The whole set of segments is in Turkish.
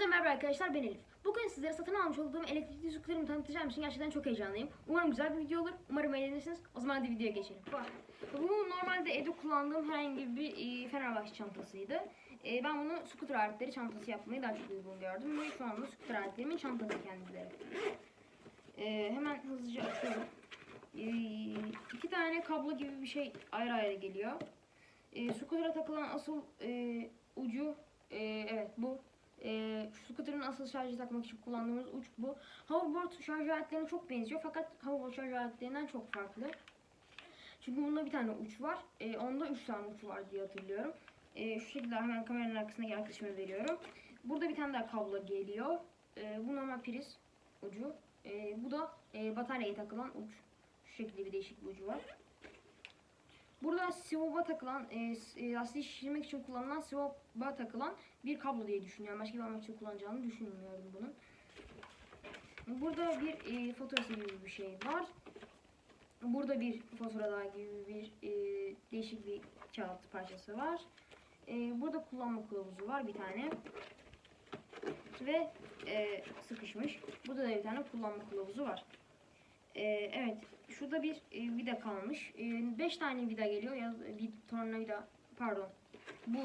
Hepinize merhaba arkadaşlar ben Elif. Bugün sizlere satın almış olduğum elektrikli scooter'ımı tanıtacağım için gerçekten çok heyecanlıyım. Umarım güzel bir video olur. Umarım eğlenirsiniz. O zaman hadi videoya geçelim. Bu normalde evde kullandığım herhangi bir e, Fenerbahçe çantasıydı. E, ben bunu scooter aletleri çantası yapmayı daha çok uygun gördüm. Ve şu anda scooter aletlerimin çantası kendileri. E, hemen hızlıca açıyorum. E, iki tane kablo gibi bir şey ayrı ayrı geliyor. E, scooter'a takılan asıl e, ucu e, evet bu. E, şu scooter'ın asıl şarjı takmak için kullandığımız uç bu. Hoverboard şarj aletlerine çok benziyor fakat hoverboard şarj aletlerinden çok farklı. Çünkü bunda bir tane uç var. E, onda üç tane uç var diye hatırlıyorum. E, şu şekilde hemen kameranın arkasına yaklaşımı veriyorum. Burada bir tane daha kablo geliyor. E, bu normal priz ucu. E, bu da e, bataryaya takılan uç. Şu şekilde bir değişik bir ucu var. Burada sivop'a takılan, e, e, lastiği şişirmek için kullanılan sivop'a takılan bir kablo diye düşünüyorum. Başka bir amaç için kullanacağını düşünmüyorum bunun. Burada bir e, faturası gibi bir şey var. Burada bir fatura daha gibi bir e, değişik bir kağıt parçası var. E, burada kullanma kılavuzu var bir tane. Ve e, sıkışmış. Burada da bir tane kullanma kılavuzu var. E, evet. Şurada bir e, vida kalmış. 5 tane vida geliyor. Ya bir tornavida pardon. Bu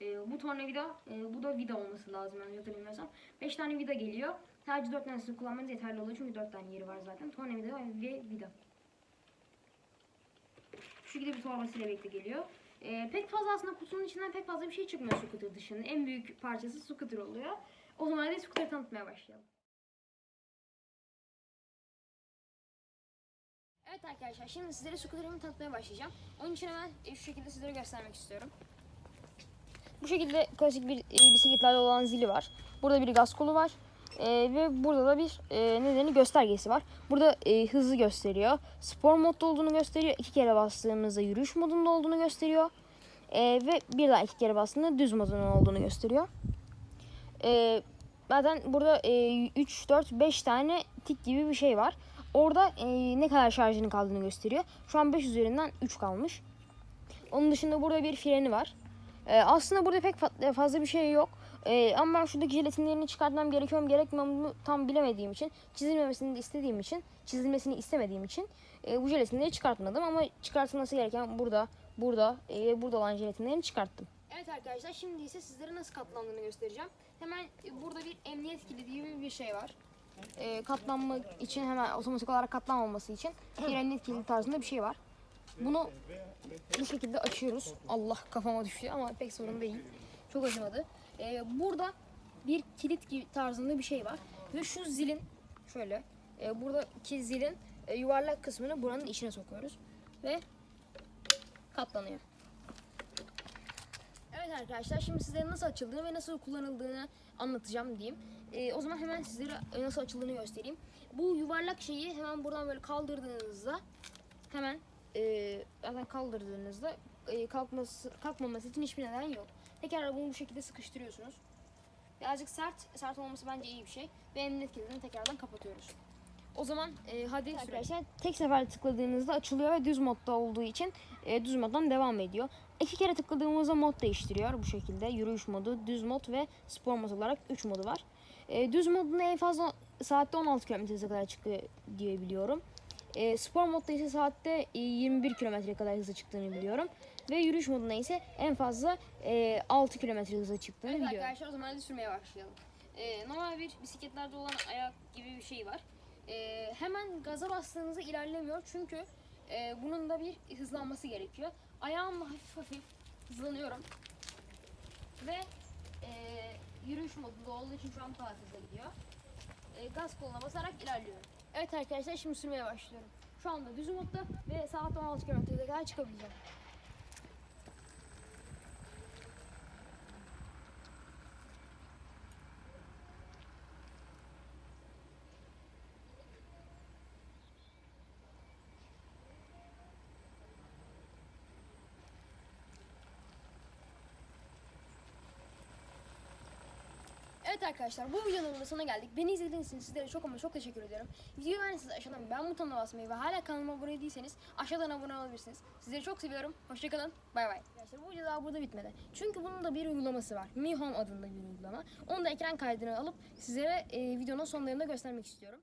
e, bu tornavida e, bu da vida olması lazım yanlış hatırlamıyorsam. 5 tane vida geliyor. Sadece 4 tanesini kullanmanız yeterli oluyor çünkü 4 tane yeri var zaten. Tornavida ve vida. Şu şekilde bir torbasıyla birlikte geliyor. E, pek fazla aslında kutunun içinden pek fazla bir şey çıkmıyor scooter dışında. En büyük parçası scooter oluyor. O zaman hadi scooter tanıtmaya başlayalım. Evet arkadaşlar şimdi sizlere scooter'ımı tanıtmaya başlayacağım. Onun için hemen e, şu şekilde sizlere göstermek istiyorum. Bu şekilde klasik bir e, bisikletlerde olan zili var. Burada bir gaz kolu var. E, ve burada da bir e, nedeni göstergesi var. Burada e, hızı gösteriyor. Spor modda olduğunu gösteriyor. İki kere bastığımızda yürüyüş modunda olduğunu gösteriyor. E, ve bir daha iki kere bastığında düz modunun olduğunu gösteriyor. E, zaten burada e, 3, 4, 5 tane tik gibi bir şey var. Orada e, ne kadar şarjının kaldığını gösteriyor. Şu an 5 üzerinden 3 kalmış. Onun dışında burada bir freni var. E, aslında burada pek fa- fazla bir şey yok. E, ama ben şuradaki jelatinlerini çıkartmam gerekiyor mu gerekmiyor mu tam bilemediğim için, çizilmemesini istediğim için, çizilmesini istemediğim için e, bu jelatinleri çıkartmadım. Ama çıkartılması gereken burada, burada, e, burada olan jelatinlerini çıkarttım. Evet arkadaşlar şimdi ise sizlere nasıl katlandığını göstereceğim. Hemen e, burada bir emniyet kilidi gibi bir şey var e, katlanmak için hemen otomatik olarak katlanmaması için bir emniyet kilidi tarzında bir şey var. Bunu bu şekilde açıyoruz. Allah kafama düştü ama pek sorun değil. Çok acımadı. E, burada bir kilit gibi tarzında bir şey var. Ve şu zilin şöyle e, buradaki zilin e, yuvarlak kısmını buranın içine sokuyoruz. Ve katlanıyor. Evet arkadaşlar şimdi sizlere nasıl açıldığını ve nasıl kullanıldığını anlatacağım diyeyim. Ee, o zaman hemen sizlere nasıl açıldığını göstereyim. Bu yuvarlak şeyi hemen buradan böyle kaldırdığınızda hemen e, kaldırdığınızda e, kalkması, kalkmaması için hiçbir neden yok. Tekrar bunu bu şekilde sıkıştırıyorsunuz. Birazcık sert, sert olması bence iyi bir şey. Ve emniyet kilidini tekrardan kapatıyoruz. O zaman e, hadi arkadaşlar tek seferde tıkladığınızda açılıyor ve düz modda olduğu için e, düz moddan devam ediyor. İki kere tıkladığımızda mod değiştiriyor bu şekilde. Yürüyüş modu, düz mod ve spor mod olarak 3 modu var. E, düz modunda en fazla saatte 16 km kadar çıkıyor diye biliyorum. E, spor modda ise saatte e, 21 km kadar hızlı çıktığını biliyorum. Ve yürüyüş modunda ise en fazla e, 6 km hızlı çıktığını Evet biliyorum. arkadaşlar o zaman hadi sürmeye başlayalım. Ee, normal bir bisikletlerde olan ayak gibi bir şey var. Ee, hemen gaza bastığınızda ilerlemiyor çünkü e, bunun da bir hızlanması gerekiyor. Ayağımla hafif hafif hızlanıyorum ve e, yürüyüş modunda olduğu için şu an daha hızlı gidiyor. E, gaz koluna basarak ilerliyorum. Evet arkadaşlar şimdi sürmeye başlıyorum. Şu anda düz modda ve saat 16 km'ye kadar çıkabileceğim. Evet arkadaşlar bu videonun da sonuna geldik. Beni izlediğiniz için sizlere çok ama çok teşekkür ediyorum. Videoyu beğendiyseniz aşağıdan beğen butonuna basmayı ve hala kanalıma abone değilseniz aşağıdan abone olabilirsiniz. Sizleri çok seviyorum. Hoşçakalın. Bay bay. Arkadaşlar bu video daha burada bitmedi. Çünkü bunun da bir uygulaması var. Mi Home adında bir uygulama. Onu da ekran kaydını alıp sizlere e, videonun sonlarında göstermek istiyorum.